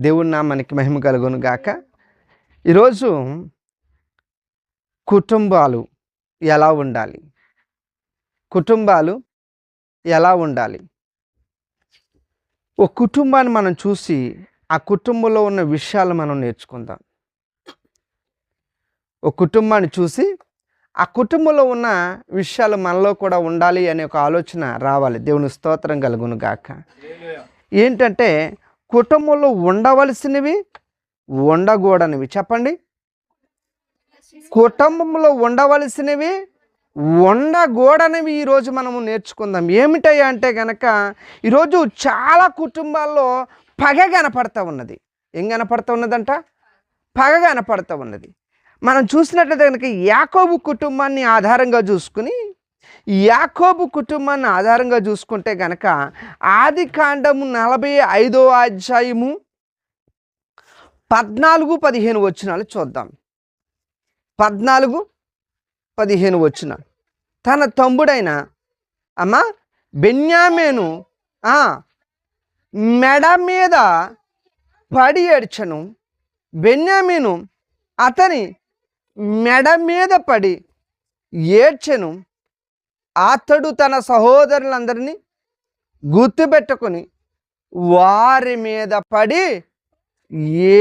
దేవుని నామానికి మహిమ కలుగును గాక. ఈరోజు కుటుంబాలు ఎలా ఉండాలి? కుటుంబాలు ఎలా ఉండాలి? ఒక కుటుంబాన్ని మనం చూసి ఆ కుటుంబంలో ఉన్న విషయాలు మనం నేర్చుకుందాం. ఒక కుటుంబాన్ని చూసి ఆ కుటుంబంలో ఉన్న విషయాలు మనలో కూడా ఉండాలి అనే ఒక ఆలోచన రావాలి. దేవుని స్తోత్రం కలుగును గాక. ఏంటంటే కుటుంబంలో ఉండవలసినవి ఉండకూడనివి. చెప్పండి. కుటుంబంలో ఉండవలసినవి ఉండకూడనివి ఈరోజు మనము నేర్చుకుందాం. ఏమిటయ్యా అంటే కనుక ఈరోజు చాలా కుటుంబాల్లో పగ కనపడతా ఉన్నది. ఏం కనపడతా ఉన్నదంట? పగ కనపడతా ఉన్నది. మనం చూసినట్లయితే కనుక యాకోబు కుటుంబాన్ని ఆధారంగా చూసుకుని యాకోబు కుటుంబాన్ని ఆధారంగా చూసుకుంటే గనక ఆది కాండము నలభై ఐదో అధ్యాయము పద్నాలుగు పదిహేను వచ్చినాలు చూద్దాం. పద్నాలుగు పదిహేను వచ్చిన తన తమ్ముడైన అమ్మ బెన్యామేను మెడ మీద పడి ఏడ్చను. బెన్యామీను అతని మెడ మీద పడి ఏడ్చెను. అతడు తన సహోదరులందరినీ గుర్తుపెట్టుకొని వారి మీద పడి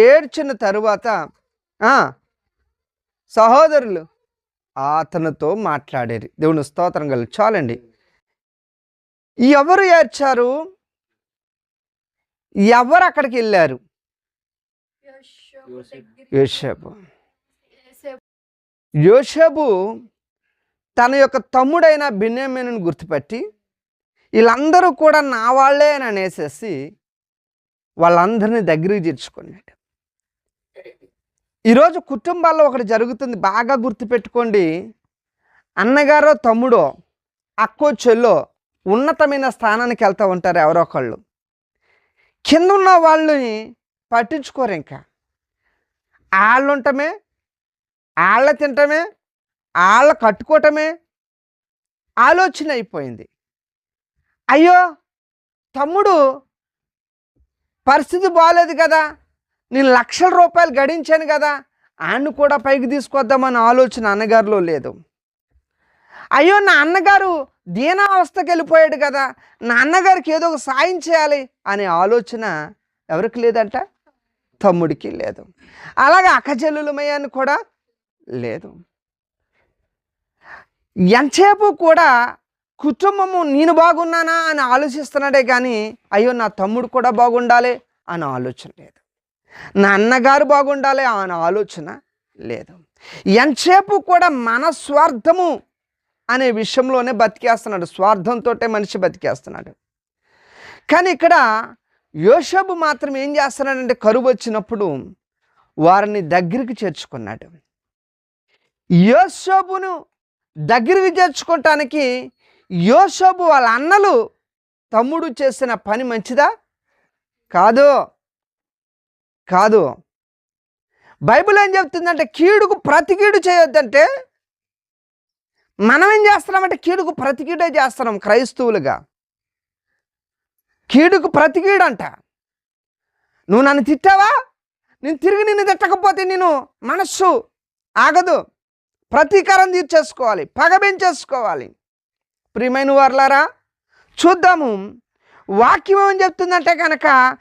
ఏడ్చిన తరువాత సహోదరులు అతనితో మాట్లాడేది దేవుని స్తోత్రం కలు చాలండి. ఎవరు ఏడ్చారు? ఎవరు అక్కడికి వెళ్ళారు? యోషేపు యోషేపు తన యొక్క తమ్ముడైన బిన్యామీను గుర్తుపెట్టి వీళ్ళందరూ కూడా నా వాళ్ళే అని అనేసేసి వాళ్ళందరినీ దగ్గరికి చేర్చుకున్నాడు. ఈరోజు కుటుంబాల్లో ఒకటి జరుగుతుంది బాగా గుర్తుపెట్టుకోండి. అన్నగారో తమ్ముడో అక్కో చెల్లో ఉన్నతమైన స్థానానికి వెళ్తూ ఉంటారు ఎవరో ఒకళ్ళు. కింద ఉన్న వాళ్ళని పట్టించుకోరు ఇంకా. వాళ్ళు ఉండటమే వాళ్ళ తినటమే వాళ్ళ కట్టుకోవటమే ఆలోచన అయిపోయింది. అయ్యో! తమ్ముడు పరిస్థితి బాగాలేదు కదా నేను లక్షల రూపాయలు గడించాను కదా ఆయన్ను కూడా పైకి తీసుకొద్దామన్న ఆలోచన అన్నగారిలో లేదు. అయ్యో! నా అన్నగారు దీనావస్థకి వెళ్ళిపోయాడు కదా నా అన్నగారికి ఏదో ఒక సాయం చేయాలి అనే ఆలోచన ఎవరికి లేదంట? తమ్ముడికి లేదు. అలాగే అకజల్లులమయ్యాన్ని కూడా లేదు. ఎంతసేపు కూడా కుటుంబము నేను బాగున్నానా అని ఆలోచిస్తున్నాడే కానీ అయ్యో నా తమ్ముడు కూడా బాగుండాలి అని ఆలోచన లేదు. నా అన్నగారు బాగుండాలి అనే ఆలోచన లేదు. ఎంతసేపు కూడా మన స్వార్థము అనే విషయంలోనే బతికేస్తున్నాడు. స్వార్థంతో మనిషి బతికేస్తున్నాడు. కానీ ఇక్కడ యోషబు మాత్రం ఏం చేస్తున్నాడంటే కరువు వచ్చినప్పుడు వారిని దగ్గరికి చేర్చుకున్నాడు. యోషబును దగ్గరికి చేర్చుకోవటానికి యోషబు వాళ్ళ అన్నలు తమ్ముడు చేసిన పని మంచిదా? కాదు. కాదు. బైబిల్ ఏం చెప్తుందంటే కీడుకు ప్రతి కీడు చేయొద్దంటే మనం ఏం చేస్తున్నామంటే కీడుకు ప్రతి కీడే చేస్తున్నాం క్రైస్తవులుగా. కీడుకు ప్రతి అంట నువ్వు నన్ను తిట్టావా? నేను తిరిగి నిన్ను తిట్టకపోతే నేను మనస్సు ఆగదు. ప్రతీకారం తీర్చేసుకోవాలి పగ పెంచేసుకోవాలి ప్రియమైన వర్లరా చూద్దాము. వాక్యం ఏం చెప్తుందంటే కనుక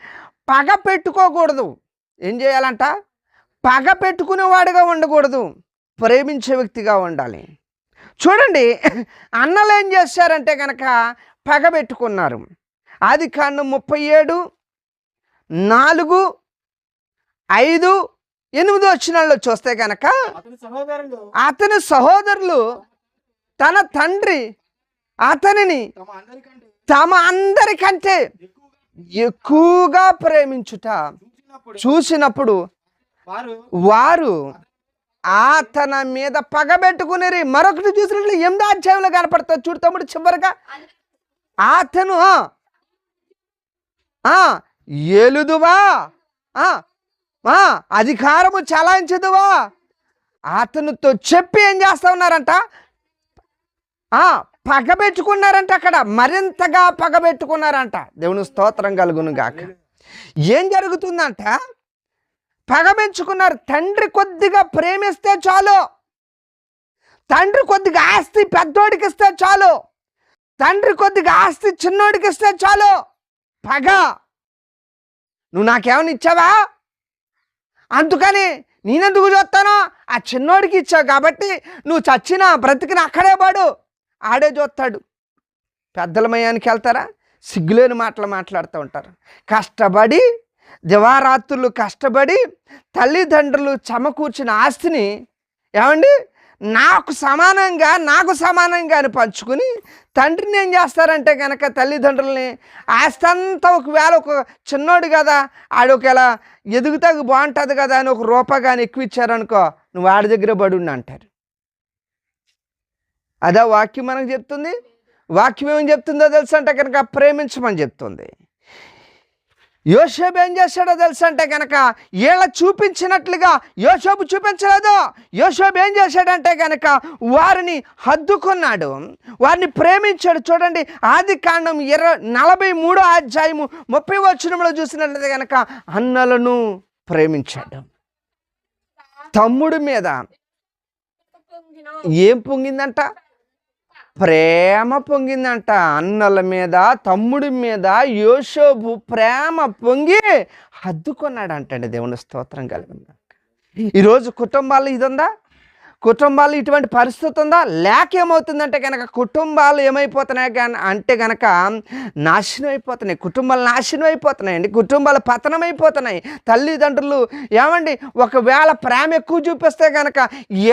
పగ పెట్టుకోకూడదు. ఏం చేయాలంట? పగ పెట్టుకునేవాడుగా ఉండకూడదు. ప్రేమించే వ్యక్తిగా ఉండాలి. చూడండి అన్నలు ఏం చేశారంటే కనుక పగ పెట్టుకున్నారు. ఆది కాండం ముప్పై ఏడు నాలుగు ఐదు ఎనిమిది వచ్చినాల్లో చూస్తే కనుక అతని సహోదరులు తన తండ్రి అతనిని తమ అందరికంటే ఎక్కువగా ప్రేమించుట చూసినప్పుడు వారు అతని మీద పగబెట్టుకునేరి మరొకటి చూసినట్లు ఎనిమిది అధ్యాయంలో కనపడుతుంది. చూడు తమ్ముడు చివరిగా అతను ఆ, అధికారము చలాయించదువా? అతనితో చెప్పి ఏం చేస్తా ఉన్నారంట పగబెట్టుకున్నారంట అక్కడ. మరింతగా పగబెట్టుకున్నారంట దేవుని స్తోత్రం కలుగును గాక ఏం జరుగుతుందంట? పగబెంచుకున్నారు తండ్రి కొద్దిగా ప్రేమిస్తే చాలు. తండ్రి కొద్దిగా ఆస్తి పెద్దోడికి ఇస్తే చాలు. తండ్రి కొద్దిగా ఆస్తి చిన్నోడికి ఇస్తే చాలు. పగ. నువ్వు నాకేమైనా ఇచ్చావా? అందుకని నేనెందుకు చూస్తానో ఆ చిన్నోడికి ఇచ్చావు కాబట్టి నువ్వు చచ్చినా బ్రతికిన అక్కడే పడు. ఆడే చూస్తాడు. పెద్దల మయానికి వెళ్తారా? సిగ్గులేని మాటలు మాట్లాడుతూ ఉంటారు. కష్టపడి దివారాత్రులు కష్టపడి తల్లిదండ్రులు చమకూర్చిన ఆస్తిని ఏమండి? నాకు సమానంగా నాకు సమానంగా అని పంచుకుని తండ్రిని ఏం చేస్తారంటే కనుక తల్లిదండ్రులని ఆస్తి అంతా ఒకవేళ ఒక చిన్నోడు కదా ఆడు ఒకవేళ ఎదుగుతాకు బాగుంటుంది కదా అని ఒక రూపాయి కానీ ఎక్కువ ఇచ్చారనుకో నువ్వు ఆడి దగ్గర పడుండి అంటారు. అదే వాక్యం మనకు చెప్తుంది? వాక్యం ఏం చెప్తుందో తెలుసు అంటే కనుక ప్రేమించమని చెప్తుంది. యోషేబు ఏం చేశాడో తెలుసు అంటే కనుక వీళ్ళ చూపించినట్లుగా యోషోబు చూపించలేదు. యోషోబు ఏం చేశాడంటే కనుక వారిని హద్దుకున్నాడు. వారిని ప్రేమించాడు. చూడండి ఆది కాండం ఇరవై నలభై మూడో అధ్యాయము ముప్పై వచనంలో చూసినట్లయితే కనుక అన్నలను ప్రేమించాడు. తమ్ముడి మీద ఏం పొంగిందంట? ప్రేమ పొంగిందంట. అన్నల మీద తమ్ముడి మీద యోషోబు ప్రేమ పొంగి హద్దుకున్నాడంటండి దేవుని స్తోత్రం కలిగిందా ఈరోజు కుటుంబాలు ఇది ఉందా కుటుంబాలు ఇటువంటి పరిస్థితి ఉందా? లేక ఏమవుతుందంటే కనుక కుటుంబాలు ఏమైపోతున్నాయి అంటే కనుక నాశనం అయిపోతున్నాయి. కుటుంబాలు నాశనం అయిపోతున్నాయండి. కుటుంబాలు పతనం అయిపోతున్నాయి. తల్లిదండ్రులు ఏమండి? ఒకవేళ ప్రేమ ఎక్కువ చూపిస్తే కనుక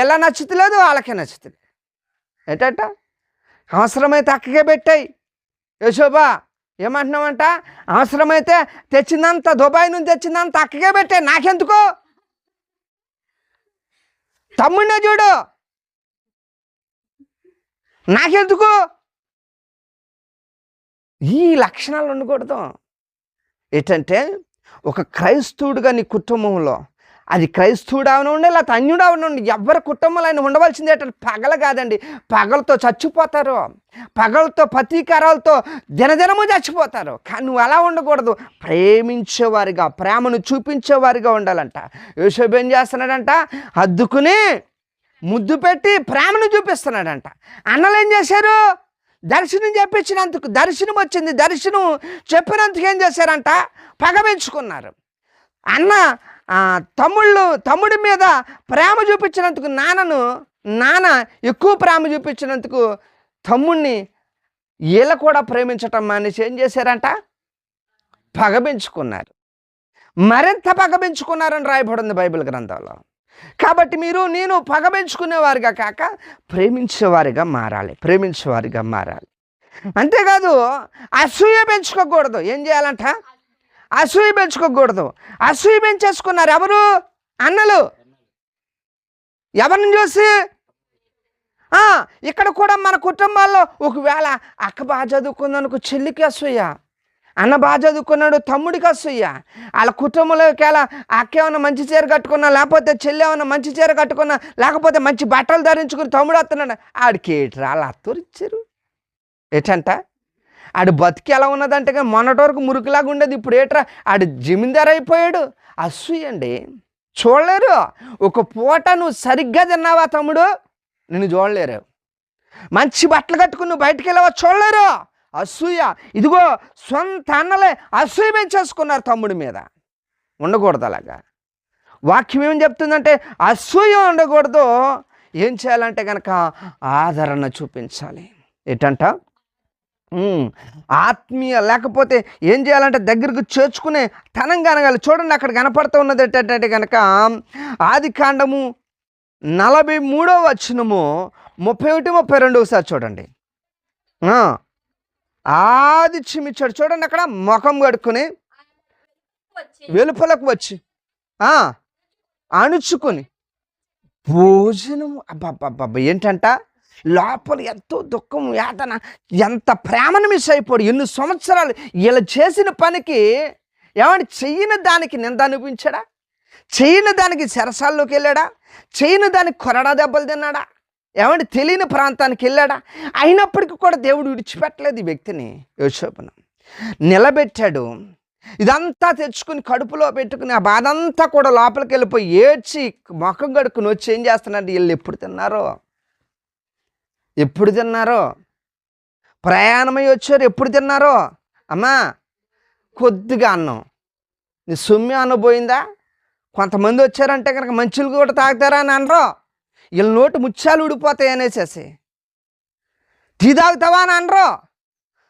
ఎలా నచ్చుతలేదు? వాళ్ళకే నచ్చుతుంది ఏంటంటే? అవసరమైతే అక్కకే పెట్టాయి. యశోబా ఏమంటున్నామంట అవసరమైతే తెచ్చిందంత దుబాయ్ నుంచి తెచ్చిందంత అక్కకే పెట్టాయి. నాకెందుకు? తమ్ముడినే చూడు. నాకెందుకు? ఈ లక్షణాలు ఉండకూడదు. ఏంటంటే ఒక క్రైస్తవుడుగా నీ కుటుంబంలో అది క్రైస్తవుడు అవనండి లేకపోతే అన్యుడు అవనండి ఎవరి కుటుంబంలో ఆయన ఉండవలసింది ఏంటంటే పగల కాదండి. పగలతో చచ్చిపోతారు. పగలతో ప్రతీకారాలతో దినదినము చచ్చిపోతారు. కానీ నువ్వు అలా ఉండకూడదు. ప్రేమించేవారిగా ప్రేమను చూపించేవారిగా ఉండాలంట. యోసేపు ఏం చేస్తున్నాడంట? అద్దుకుని ముద్దు పెట్టి ప్రేమను చూపిస్తున్నాడంట. అన్నలు ఏం చేశారు? దర్శనం చెప్పించినందుకు దర్శనం వచ్చింది. దర్శనం చెప్పినందుకు ఏం చేశారంట? పగ పెంచుకున్నారు. అన్న తమ్ముళ్ళు తమ్ముడి మీద ప్రేమ చూపించినందుకు నాన్నను నాన్న ఎక్కువ ప్రేమ చూపించినందుకు తమ్ముణ్ణి వీళ్ళ కూడా ప్రేమించటం మానేసి ఏం చేశారంట? పగబించుకున్నారు. మరింత పగ పెంచుకున్నారని రాయబడింది బైబిల్ గ్రంథంలో. కాబట్టి మీరు నేను పగబించుకునేవారిగా కాక ప్రేమించేవారిగా మారాలి ప్రేమించేవారిగా మారాలి. అంతేకాదు అసూయ పెంచుకోకూడదు. ఏం చేయాలంట? అసూయ పెంచుకోకూడదు. అసూయ పెంచేసుకున్నారు ఎవరు? అన్నలు. ఎవరిని చూసి? ఇక్కడ కూడా మన కుటుంబాల్లో ఒకవేళ అక్క బాగా చదువుకుందనుకో చెల్లికి అసూయ అన్న బాగా చదువుకున్నాడు తమ్ముడికి అసూయ వాళ్ళ కుటుంబంలోకి ఎలా అక్క ఏమైనా మంచి చీర కట్టుకున్నా లేకపోతే చెల్లి ఏమైనా మంచి చీర కట్టుకున్నా లేకపోతే మంచి బట్టలు ధరించుకుని తమ్ముడు వస్తున్నాడు ఆడికి ఏట్రా వాళ్ళ అత్తూరు ఇచ్చారు ఏటంట? ఆడు బతికి ఎలా ఉన్నదంటే కానీ మొన్నటి వరకు మురికిలాగా ఉండేది ఇప్పుడు ఏట్రా? ఆడు జమీందారు అయిపోయాడు. అసూయండి చూడలేరు. ఒక పూట నువ్వు సరిగ్గా తిన్నావా తమ్ముడు? నిన్ను చూడలేరు. మంచి బట్టలు కట్టుకుని నువ్వు బయటికి వెళ్ళావా? చూడలేరు. అసూయ. ఇదిగో సొంత అన్నలే అసూయ పెంచేసుకున్నారు తమ్ముడి మీద. ఉండకూడదు అలాగా. వాక్యం ఏం చెప్తుందంటే అసూయ ఉండకూడదు. ఏం చేయాలంటే కనుక ఆదరణ చూపించాలి. ఏంటంట? ఆత్మీయ లేకపోతే ఏం చేయాలంటే దగ్గరకు చేర్చుకునే తనం కనగాలి చూడండి అక్కడ కనపడుతూ ఉన్నది ఏంటంటే కనుక ఆది కాండము నలభై మూడో వచనము ముప్పై ఒకటి ముప్పై రెండు ఒకసారి చూడండి. ఆది చిమిచ్చాడు చూడండి అక్కడ ముఖం కడుక్కొని వెలుపలకు వచ్చి అణుచుకొని భోజనం అబ్బబ్బబ్బబ్బ. ఏంటంట? లోపల ఎంతో దుఃఖం యాతన ఎంత ప్రేమను మిస్ అయిపోడు. ఎన్ని సంవత్సరాలు ఇలా చేసిన పనికి ఏమంటే చెయ్యని దానికి నింద అనిపించాడా? చేయని దానికి చెరసాల్లోకి వెళ్ళాడా? చేయని దానికి కొరడా దెబ్బలు తిన్నాడా? ఏమంటే తెలియని ప్రాంతానికి వెళ్ళాడా? అయినప్పటికీ కూడా దేవుడు విడిచిపెట్టలేదు ఈ వ్యక్తిని యోసేపును. నిలబెట్టాడు. ఇదంతా తెచ్చుకుని కడుపులో పెట్టుకుని ఆ బాధ అంతా కూడా లోపలికి వెళ్ళిపోయి ఏడ్చి మొఖం కడుక్కుని వచ్చి ఏం చేస్తున్నాడు? వీళ్ళు ఎప్పుడు తిన్నారో? ఎప్పుడు తిన్నారో? ప్రయాణమై వచ్చారు ఎప్పుడు తిన్నారో? అమ్మా కొద్దిగా అన్నం. నీ సొమ్మి అనబోయిందా కొంతమంది వచ్చారంటే కనుక మంచులు కూడా తాగుతారా అని అనరు. వీళ్ళ నోటి ముత్యాలు ఊడిపోతాయి అనేసేసి. టీ తాగుతావా అని అనరు.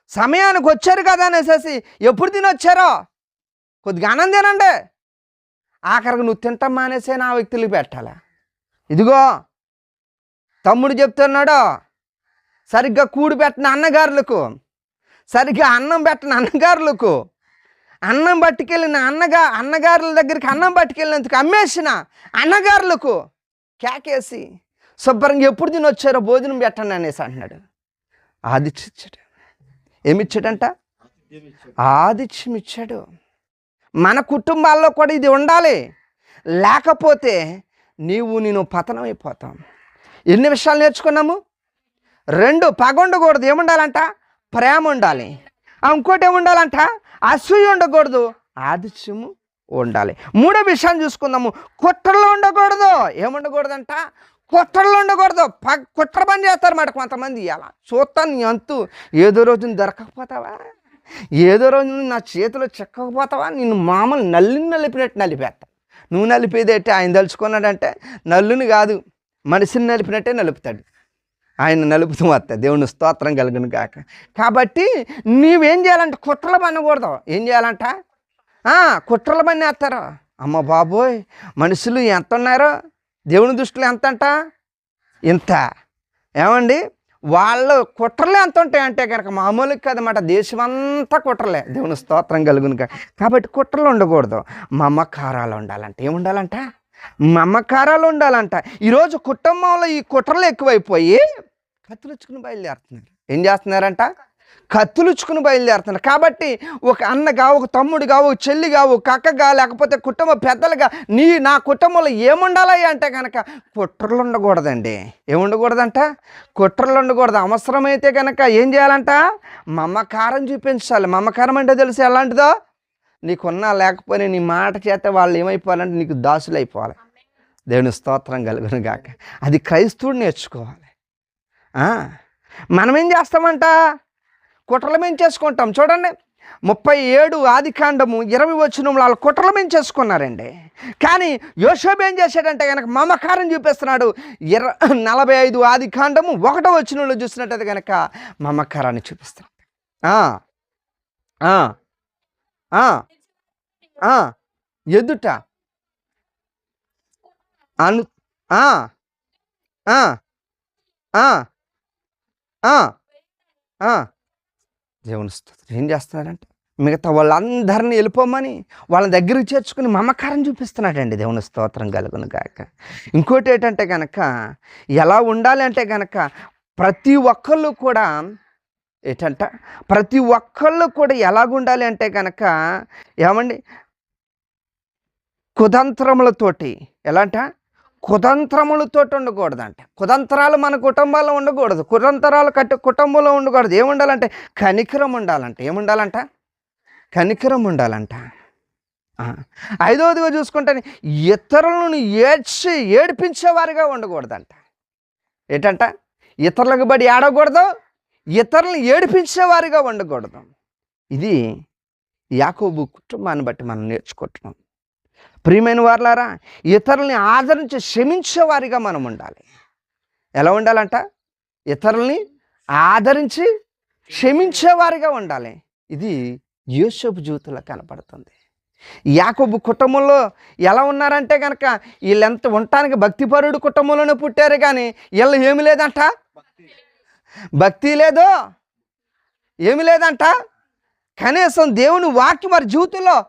సమయానికి వచ్చారు కదా అనేసేసి ఎప్పుడు తినొచ్చారో? కొద్దిగా ఆనందేనండి తినండి. ఆఖరికి నువ్వు తింటాం మానేసే నా వ్యక్తులకు పెట్టాలా. ఇదిగో తమ్ముడు చెప్తున్నాడు సరిగ్గా కూడు పెట్టిన అన్నగారులకు సరిగ్గా అన్నం పెట్టిన అన్నగారులకు అన్నం పట్టుకెళ్ళిన అన్నగా అన్నగారుల దగ్గరికి అన్నం పట్టుకెళ్ళినందుకు అమ్మేసిన అన్నగారులకు కేకేసి శుభ్రంగా ఎప్పుడు తిని వచ్చారో భోజనం పెట్టండి అనేసి అంటున్నాడు. ఆదిత్య ఏమిచ్చాడంట? ఆదిత్యం ఇచ్చాడు మన కుటుంబాల్లో కూడా ఇది ఉండాలి. లేకపోతే నీవు నేను పతనం అయిపోతాం ఎన్ని విషయాలు నేర్చుకున్నాము? రెండు పగ ఉండకూడదు ఏముండాలంట? ప్రేమ ఉండాలి ఆ, ఇంకోటి ఏముండాలంట? అసూయ ఉండకూడదు ఆదిత్యము ఉండాలి. మూడో విషయాన్ని చూసుకుందాము. కుట్రలో ఉండకూడదు ఏముండకూడదంట? కుట్రలో ఉండకూడదు. ప కుట్ర పని చేస్తారు మాట కొంతమంది. ఇలా చూస్తాను నీ అంతు. ఏదో రోజు దొరకకపోతావా? ఏదో రోజు నా చేతిలో చిక్కకపోతావా? నిన్ను మామూలు నల్లిని నలిపినట్టు నలిపేస్తా. నువ్వు నలిపేదేంటి ఆయన తలుచుకున్నాడంటే నల్లుని కాదు మనిషిని నలిపినట్టే నలుపుతాడు. ఆయన నలుపుతూ వస్తా దేవుని స్తోత్రం కలుగును కాక కాబట్టి నీవేం చేయాలంటే? కుట్రలు పనకూడదు. ఏం చేయాలంట? కుట్రలు పని వేస్తారు అమ్మ బాబోయ్ మనుషులు ఎంత ఉన్నారో దేవుని దృష్టిలో ఎంత అంట ఇంత. ఏమండి? వాళ్ళు కుట్రలే ఎంత ఉంటాయి అంటే కనుక మామూలుగా కదమాట దేశం అంతా కుట్రలే. దేవుని స్తోత్రం కలుగును కాక కాబట్టి కుట్రలు ఉండకూడదు. మమకారాలు ఉండాలంటే. ఏముండాలంట? మమకారాలు ఉండాలంట. ఈరోజు కుటుంబంలో ఈ కుట్రలు ఎక్కువైపోయి కత్తులుచ్చుకుని బయలుదేరుతున్నారు. ఏం చేస్తున్నారంట? కత్తులుచ్చుకుని బయలుదేరుతున్నారు. కాబట్టి ఒక అన్నగా ఒక తమ్ముడిగా ఒక చెల్లిగా ఒక కక్కగా లేకపోతే కుటుంబ పెద్దలుగా నీ నా కుటుంబంలో ఏముండాలి అంటే కనుక కుట్రలు ఉండకూడదండి. ఏముండకూడదంట కుట్రలు ఉండకూడదు. అవసరమైతే కనుక ఏం చేయాలంట? మమకారం చూపించాలి. మమకారం అంటే తెలుసు ఎలాంటిదో? నీకున్నా లేకపోయినా నీ మాట చేత వాళ్ళు ఏమైపోవాలంటే నీకు దాసులు అయిపోవాలి దేవుని స్తోత్రం కలుగును గాక. అది క్రైస్తవుడు నేర్చుకోవాలి. మనమేం మనం ఏం చేస్తామంట? కుట్రలు చేసుకుంటాం. చూడండి. ముప్పై ఏడు ఆది కాండము ఇరవై వచనంలో వాళ్ళు కుట్రలు చేసుకున్నారండి. కానీ యోషోబ్ ఏం చేశాడంటే కనుక మమకారం చూపిస్తున్నాడు. ఇర నలభై ఐదు ఆది కాండము ఒకటో వచనంలో చూసినట్టయితే కనుక మమకారాన్ని చూపిస్తున్నాడు. ఎదుట. అను దేవుని ఏం చేస్తున్నాడంటే మిగతా వాళ్ళందరినీ వెళ్ళిపోమని వాళ్ళ దగ్గరికి చేర్చుకుని మమకారం చూపిస్తున్నాడండి దేవుని స్తోత్రం కలుగును కాక ఇంకోటి ఏంటంటే కనుక ఎలా ఉండాలి అంటే కనుక ప్రతి ఒక్కళ్ళు కూడా ఏంటంట ప్రతి ఒక్కళ్ళు కూడా ఎలాగుండాలి అంటే కనుక ఏమండి? కుతంత్రములతోటి ఎలా అంట కుతంత్రములతో ఉండకూడదంట కుతంత్రాలు మన కుటుంబాల్లో ఉండకూడదు. కుతంత్రాలు కట్టి కుటుంబంలో ఉండకూడదు. ఏముండాలంటే కనికరం ఉండాలంట ఏముండాలంట? కనికరం ఉండాలంట ఐదవదిగా చూసుకుంటే ఇతరులను ఏడ్చి ఏడిపించేవారిగా ఉండకూడదంట. ఏంటంట? ఇతరులకు బడి ఆడకూడదు ఇతరులను ఏడిపించేవారిగా ఉండకూడదు. ఇది యాకోబు కుటుంబాన్ని బట్టి మనం నేర్చుకుంటున్నాం. ప్రియమైన వారులారా ఇతరుల్ని ఆదరించి క్షమించేవారిగా మనం ఉండాలి. ఎలా ఉండాలంట? ఇతరుల్ని ఆదరించి క్షమించేవారిగా ఉండాలి. ఇది యోసేపు జీవితంలో కనపడుతుంది. యాకోబు కుటుంబంలో ఎలా ఉన్నారంటే కనుక వీళ్ళెంత ఉండటానికి భక్తిపరుడు కుటుంబంలోనే పుట్టారు కానీ వీళ్ళు ఏమి లేదంట? భక్తి లేదు ఏమి లేదంట. కనీసం దేవుని వాక్యం వారి జీవితంలో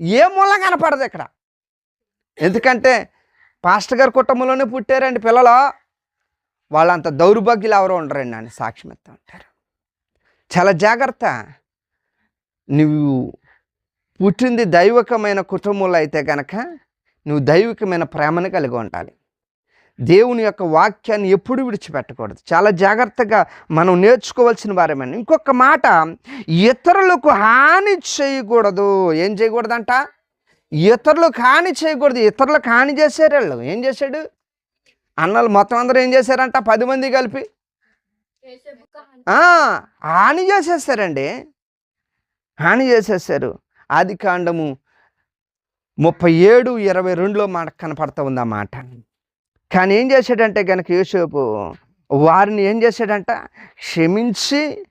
ఏ మూల కనపడదు ఇక్కడ. ఎందుకంటే పాస్టర్ గారి కుటుంబంలోనే పుట్టారండి పిల్లలు. వాళ్ళంత దౌర్భాగ్యులు ఎవరు ఉండరండి అని సాక్ష్యం ఇస్తూ ఉంటారు. చాలా జాగ్రత్త. నువ్వు పుట్టింది దైవికమైన కుటుంబంలో అయితే కనుక నువ్వు దైవికమైన ప్రేమను కలిగి ఉండాలి. దేవుని యొక్క వాక్యాన్ని ఎప్పుడు విడిచిపెట్టకూడదు. చాలా జాగ్రత్తగా మనం నేర్చుకోవాల్సిన వారమని ఇంకొక మాట ఇతరులకు హాని చేయకూడదు. ఏం చేయకూడదంట? ఇతరులకు హాని చేయకూడదు. ఇతరులకు హాని చేశారు వాళ్ళు ఏం చేశాడు? అన్నలు మొత్తం అందరూ ఏం చేశారంట? పది మంది కలిపి? హాని చేసేసారండి హాని చేసేసారు ఆది కాండము ముప్పై ఏడు ఇరవై రెండులో మాట కనపడతా ఉంది ఆ మాట. కానీ ఏం చేశాడంటే కనుక యూసేపు వారిని ఏం చేశాడంట? క్షమించి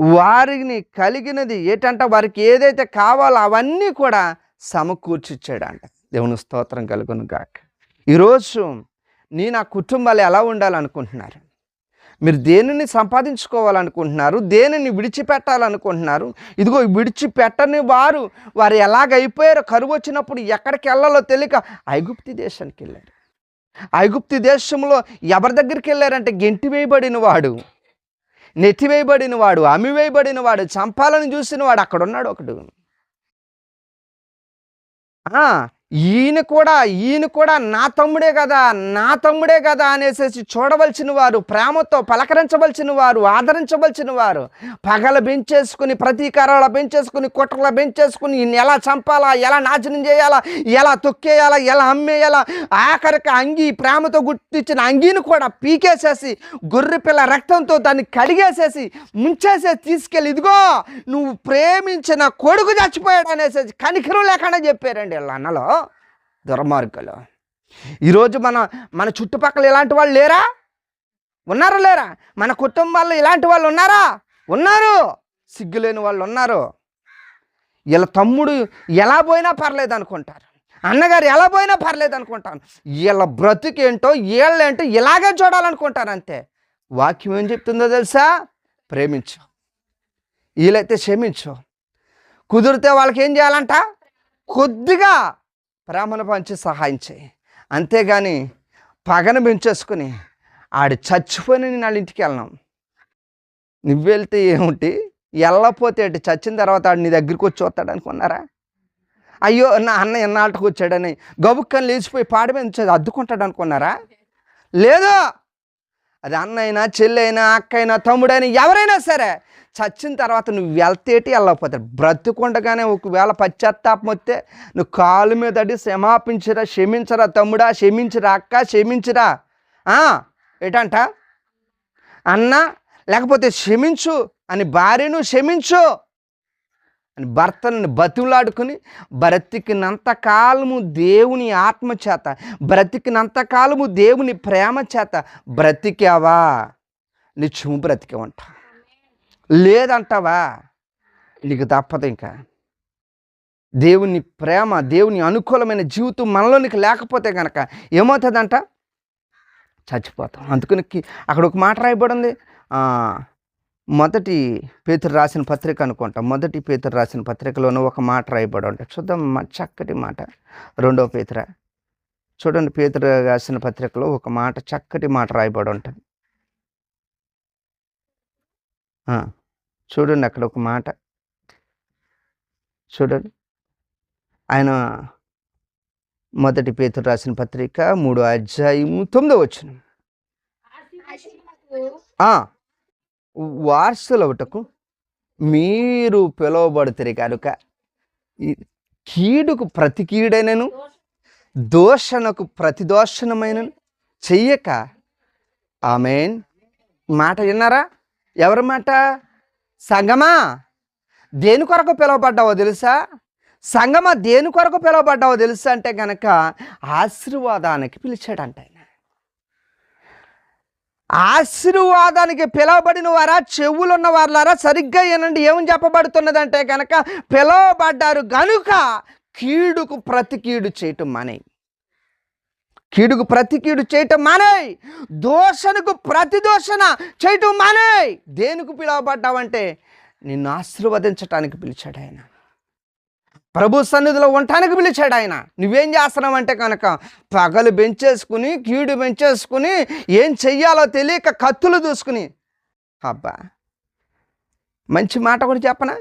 వారిని కలిగినది ఏంటంట? వారికి ఏదైతే కావాలో అవన్నీ కూడా సమకూర్చిచ్చాడంట. దేవుని స్తోత్రం కలుగును గాక. ఈరోజు నీ నా కుటుంబాలు ఎలా ఉండాలనుకుంటున్నారు? మీరు దేనిని సంపాదించుకోవాలనుకుంటున్నారు? దేనిని విడిచిపెట్టాలనుకుంటున్నారు? ఇదిగో విడిచిపెట్టని వారు వారు ఎలాగైపోయారో కరువు వచ్చినప్పుడు ఎక్కడికి వెళ్ళాలో తెలియక ఐగుప్తి దేశానికి వెళ్ళారు. ఐగుప్తి దేశంలో ఎవరి దగ్గరికి వెళ్ళారంటే గెంటి వేయబడిన వాడు నెట్టివేయబడిన వాడు అమ్మివేయబడిన వాడు చంపాలని చూసిన వాడు అక్కడ ఉన్నాడు ఒకడు. ఆ, ఈయన కూడా ఈయన కూడా నా తమ్ముడే కదా నా తమ్ముడే కదా అనేసి చూడవలసిన వారు ప్రేమతో పలకరించవలసిన వారు ఆదరించవలసిన వారు పగల పెంచేసుకుని ప్రతీకారాల పెంచేసుకుని కుట్రలు పెంచేసుకుని ఈయన ఎలా చంపాలా ఎలా నాశనం చేయాలా ఎలా తొక్కేయాలా ఎలా అమ్మేయాలా ఆఖరికి అంగి ప్రేమతో గుర్తించిన అంగీని కూడా పీకేసేసి గొర్రె పిల్ల రక్తంతో దాన్ని కడిగేసేసి ముంచేసేసి తీసుకెళ్ళి ఇదిగో నువ్వు ప్రేమించిన కొడుకు చచ్చిపోయాడు అనేసి కనికరం లేకుండా చెప్పారండి వీళ్ళ అన్నలో. దుర్మార్గులు. ఈరోజు మన మన చుట్టుపక్కల ఇలాంటి వాళ్ళు లేరా? ఉన్నారా లేరా? మన కుటుంబాల్లో ఇలాంటి వాళ్ళు ఉన్నారా? ఉన్నారు. సిగ్గులేని వాళ్ళు ఉన్నారు. వీళ్ళ తమ్ముడు ఎలా పోయినా పర్లేదు అనుకుంటారు. అన్నగారు ఎలా పోయినా పర్లేదు అనుకుంటాను వీళ్ళ బ్రతుకేంటో వీళ్ళేంటో ఇలాగే చూడాలనుకుంటారు అంతే. వాక్యం ఏం చెప్తుందో తెలుసా? ప్రేమించు. వీళ్ళైతే క్షమించు. కుదిరితే వాళ్ళకి ఏం చేయాలంట? కొద్దిగా ప్రేమను పంచి సహాయం చేయి. అంతేగాని పగన పెంచేసుకుని ఆడు చచ్చిపోయిన నేను వాళ్ళ ఇంటికి వెళ్ళాం నువ్వు వెళ్తే ఏమిటి? వెళ్ళపోతే ఏంటి? చచ్చిన తర్వాత ఆడు నీ దగ్గరికి వచ్చి వస్తాడు అనుకున్నారా? అయ్యో నా అన్న ఎన్నాళ్ళకి వచ్చాడని గబుక్కని లేచిపోయి పాడమే అద్దుకుంటాడు అనుకున్నారా? లేదు! అది అన్న అయినా చెల్లి అయినా అక్క అయినా తమ్ముడైనా ఎవరైనా సరే చచ్చిన తర్వాత నువ్వు వెళ్తేటి వెళ్ళకపోతే బ్రతుకుండగానే ఒకవేళ పశ్చాత్తాపం వస్తే నువ్వు కాలు మీద అడి క్షమాపించరా క్షమించరా తమ్ముడా క్షమించరా అక్క క్షమించరా? ఏటంట? అన్న లేకపోతే క్షమించు అని భార్యను క్షమించు. అని భర్తను బతిలాడుకుని బ్రతికినంతకాలము దేవుని ఆత్మ చేత బ్రతికినంతకాలము దేవుని ప్రేమ చేత బ్రతికావా? నిత్యము బ్రతికేవంట. లేదంటావా? నీకు తప్పదు ఇంకా. దేవుని ప్రేమ దేవుని అనుకూలమైన జీవితం మనలోనికి లేకపోతే కనుక ఏమవుతుందంట? చచ్చిపోతాం. అందుకని అక్కడ ఒక మాట రాయబడింది మొదటి పేతురు రాసిన పత్రిక అనుకుంటా. మొదటి పేతురు రాసిన పత్రికలోనూ ఒక మాట రాయబడి ఉంటుంది చూద్దాం చక్కటి మాట. రెండో పేతుర. చూడండి పేతురు రాసిన పత్రికలో ఒక మాట చక్కటి మాట రాయబడి ఉంటుంది. చూడండి అక్కడ ఒక మాట. చూడండి. ఆయన మొదటి పేతురు రాసిన పత్రిక మూడో అధ్యాయము తొమ్మిదో వచ్చిన వారసులవుటకు మీరు పిలువబడుతుంది కనుక. ఈ కీడుకు ప్రతి కీడైనను దోషణకు ప్రతి దోషణమైనను చెయ్యక. ఆమెన్. మాట విన్నారా? ఎవరి మాట? సంగమా దేని కొరకు పిలువబడ్డావో తెలుసా? సంగమా దేని కొరకు పిలువబడ్డావో తెలుసా అంటే గనక ఆశీర్వాదానికి పిలిచాడంట ఆయన. ఆశీర్వాదానికి పిలవబడిన వారా చెవులున్న వారులారా సరిగ్గా ఏనండి ఏమని చెప్పబడుతున్నదంటే కనుక పిలవబడ్డారు గనుక కీడుకు ప్రతి కీడు చేయటం మానే కీడుకు ప్రతి కీడు చేయటం మానే దోషణకు ప్రతి దోషణ చేయటం మానే దేనికి పిలవబడ్డావంటే నిన్ను ఆశీర్వదించటానికి పిలిచాడు ఆయన. ప్రభు సన్నిధిలో ఉండటానికి పిలిచాడు ఆయన. నువ్వేం చేస్తున్నావు అంటే కనుక పగలు పెంచేసుకుని కీడు పెంచేసుకుని ఏం చెయ్యాలో తెలియక కత్తులు దూసుకుని. అబ్బా! మంచి మాట కూడా చెప్పనా?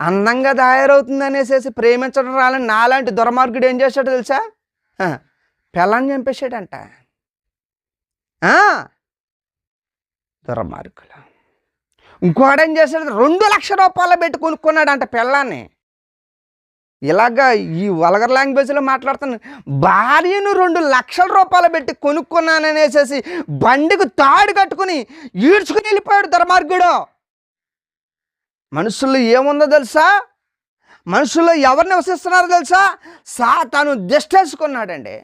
అందంగా తయారవుతుంది అనేసి ప్రేమించడం రాలని నాలాంటి దుర్మార్గుడు ఏం చేశాడు తెలుసా? ఆ, పిల్లని చంపేశాడంట. దుర్మార్గులు. ఇంకోడు ఏం చేశాడు? రెండు లక్షల రూపాయలు పెట్టి కొనుక్కున్నాడంట పిల్లాన్ని ఇలాగా ఈ వలగర్ లాంగ్వేజ్లో మాట్లాడుతాను భార్యను రెండు లక్షల రూపాయలు పెట్టి కొనుక్కున్నాననేసేసి బండికి తాడు కట్టుకుని ఈడ్చుకుని వెళ్ళిపోయాడు ధర్మార్గుడు మనుషుల్లో ఏముందో తెలుసా? మనుషుల్లో ఎవరు నివసిస్తున్నారో తెలుసా? సాతాను దిష్టేసుకున్నాడండి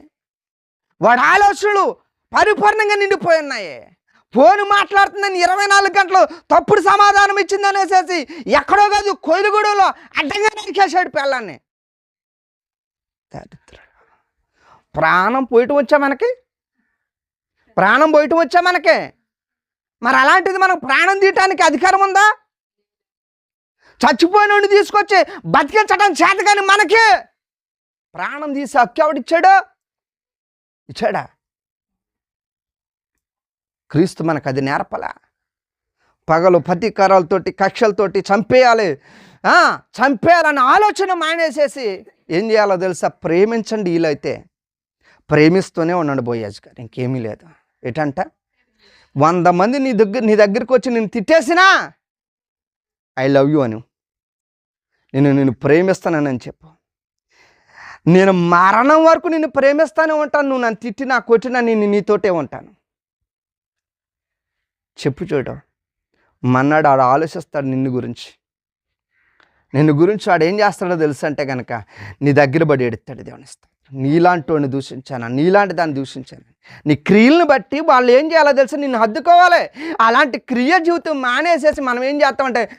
వాడి ఆలోచనలు పరిపూర్ణంగా నిండిపోయి ఉన్నాయి. ఫోన్ మాట్లాడుతుందని ఇరవై నాలుగు గంటలు తప్పుడు సమాధానం ఇచ్చిందనేసేసి ఎక్కడో కాదు కొయిలుగూడలో అడ్డంగా నరికేశాడు పిల్లాన్ని. ప్రాణం పోయటం వచ్చా మనకి? ప్రాణం పోయటం వచ్చా మనకి? మరి అలాంటిది మనకు ప్రాణం తీయటానికి అధికారం ఉందా? చచ్చిపోయినోడిని తీసుకొచ్చి బతికించడం చేత కానీ మనకి? ప్రాణం తీసి హక్కు ఎవడిచ్చాడు? ఇచ్చాడా? క్రీస్తు మనకు అది నేర్పలా. పగలు పతికారాలతోటి కక్షలతోటి చంపేయాలి. చంపేయాలని చంపేయాలన్న ఆలోచన మానేసేసి ఏం చేయాలో తెలుసా? ప్రేమించండి వీలైతే. ప్రేమిస్తూనే ఉండండి బోయాజ్ గారు ఇంకేమీ లేదు. ఏంటంట? వంద మంది నీ దగ్గర నీ దగ్గరికి వచ్చి నేను తిట్టేసినా ఐ లవ్ యూ అని. నేను నేను ప్రేమిస్తానని చెప్పు. నేను మరణం వరకు నిన్ను ప్రేమిస్తానే ఉంటాను. నువ్వు నన్ను తిట్టినా కొట్టినా నేను నీతోటే ఉంటాను. చెప్పు చూడటం మన్నాడు ఆడు ఆలోచిస్తాడు నిన్ను గురించి. నిన్ను గురించి వాడు ఏం చేస్తాడో తెలుసు అంటే కనుక నీ దగ్గర పడి ఎడుతాడు దేవుని నీలాంటి వాడిని దూషించాను? నీలాంటి దాన్ని దూషించాను? నీ క్రియలను బట్టి వాళ్ళు ఏం చేయాలో తెలుసు నిన్ను హద్దుకోవాలి. అలాంటి క్రియ జీవితం మానేసేసి మనం ఏం చేస్తామంటే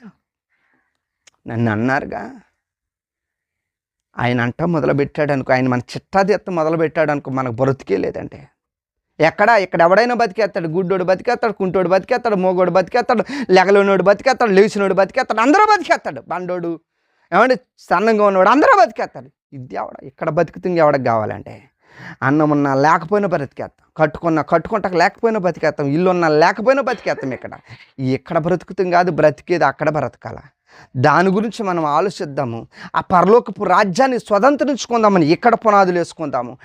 నన్ను అన్నారుగా. ఆయన అంట మొదలు పెట్టాడు అనుకో ఆయన మన చిట్టాదెత్త మొదలు పెట్టాడు అనుకో మనకు బ్రతికే లేదంటే. ఎక్కడ? ఇక్కడ ఎవడైనా బతికేస్తాడు. గుడ్డోడు బతికేస్తాడు కుంటోడు బతికేస్తాడు మోగోడు బతికేస్తాడు లెగలోనోడు బతికేస్తాడు లేచినోడు బతికేస్తాడు అందరూ బతికేస్తాడు. బండోడు ఏమంటే సన్నంగా ఉన్నవాడు అందరూ బతికేస్తాడు. ఇది ఎవడ? ఇక్కడ బతుకుతుంది ఎవడకి కావాలంటే. అన్నం ఉన్నా లేకపోయినా బ్రతికేస్తాం కట్టుకున్నా కట్టుకుంటాక లేకపోయినా బతికేస్తాం. ఇల్లు ఉన్నా లేకపోయినా బతికేస్తాం ఇక్కడ. ఇక్కడ బ్రతుకుతాం కాదు బ్రతికేది అక్కడ బ్రతకాల దాని గురించి మనం ఆలోచిద్దాము. ఆ పరలోకపు రాజ్యాన్ని స్వతంత్రించుకుందామని ఇక్కడ పునాదులు వేసుకుందాము?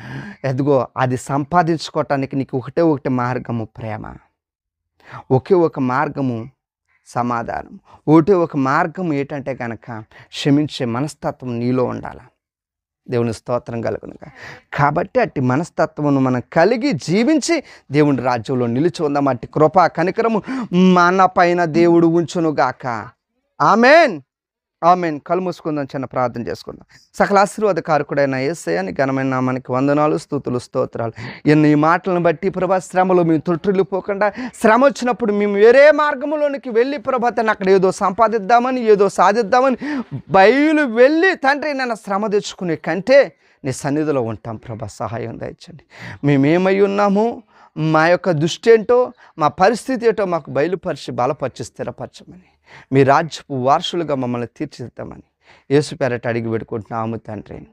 ఎదుగో అది సంపాదించుకోవటానికి నీకు ఒకటే ఒకటి మార్గము ప్రేమ. ఒకే ఒక మార్గము సమాధానం. ఒకటే ఒక మార్గం ఏంటంటే కనుక క్షమించే మనస్తత్వం నీలో ఉండాలి? దేవుని స్తోత్రం కలుగునుగా కాబట్టి అట్టి మనస్తత్వమును మనం కలిగి జీవించి దేవుని రాజ్యంలో నిలిచి ఉందాం. అట్టి కృప కనికరము మన పైన దేవుడు ఉంచునుగాక. ఆమెన్. ఆమెన్. కళ్ళు మూసుకుందాం చిన్న ప్రార్థన చేసుకుందాం. సకల ఆశీర్వాద కారకుడైన ఏసయాని ఘనమైన నామానికి వందనాలు స్థుతులు స్తోత్రాలు. ఎన్ని ఈ మాటలను బట్టి ప్రభా శ్రమలో మేము తొట్టిల్లిపోకుండా శ్రమ వచ్చినప్పుడు మేము వేరే మార్గంలోనికి వెళ్ళి ప్రభా తను అక్కడ ఏదో సంపాదిద్దామని ఏదో సాధిద్దామని బయలు వెళ్ళి తండ్రి నన్ను శ్రమ తెచ్చుకునే కంటే నీ సన్నిధిలో ఉంటాం ప్రభా సహాయం దయచండి. మేమేమై ఉన్నాము? మా యొక్క దృష్టి ఏంటో మా పరిస్థితి ఏంటో మాకు బయలుపరిచి బలపరిచి స్థిరపరచమని. మీ రాజ్యపు వారసులుగా మమ్మల్ని తీర్చిదిద్దామని. యేసు పేరట అడిగి పెట్టుకుంటున్నాము తండ్రి.